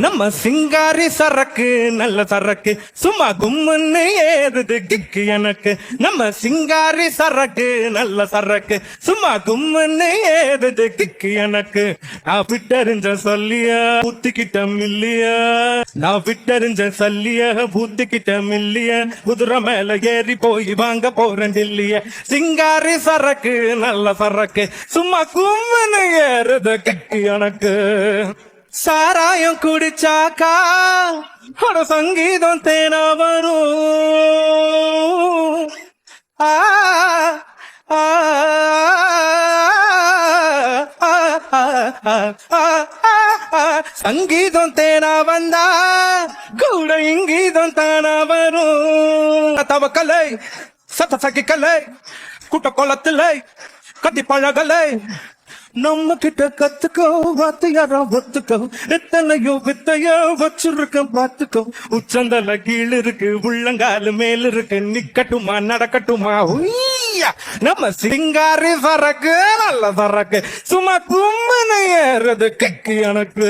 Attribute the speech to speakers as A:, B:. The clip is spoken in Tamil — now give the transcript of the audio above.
A: நம்ம சிங்காரி சரக்கு நல்ல சரக்கு. சும்மா கும்முன்னு ஏறுது கிக்கு எனக்கு. நம்ம சிங்காரி சரக்கு நல்ல சரக்கு. சும்மா கும்முன்னு ஏறுது கிக்கு எனக்கு. நான் விட்டறிஞ்ச சொல்லியா புத்திக்கிட்ட மில்லியா. நான் விட்டறிஞ்ச சொல்லிய புத்திக்கிட்ட மில்லிய. குதிரை மேல ஏறி போய் வாங்க போறேன் இல்லைய சிங்காரி சரக்கு நல்ல சரக்கு. சும்மா கும்முன்னு ஏறுது கிக்கு எனக்கு. சாராயம் குடிச்சாக்கா அட சங்கீதம் தேனா வரும். சங்கீதம் தேனா வந்தா கூட இங்கீதம் தானா வரும். தவக்கலை சத்த சகிக்கலை குட்ட குளத்திலை கட்டி பழகலை நம்ம கிட்ட கத்துக்கோ வார்த்தையாரா ஒத்துக்கோ. எத்தனையோ வித்தையோ வச்சிருக்க பார்த்துக்கோ. உச்சந்தல கீழ் இருக்கு உள்ளங்காலு மேல இருக்கு நிக்கட்டுமா நடக்கட்டுமா? நம்ம சிங்காரி சரக்கு நல்ல சரக்கு. சும்மா கும்பன ஏறது கக்கு எனக்கு.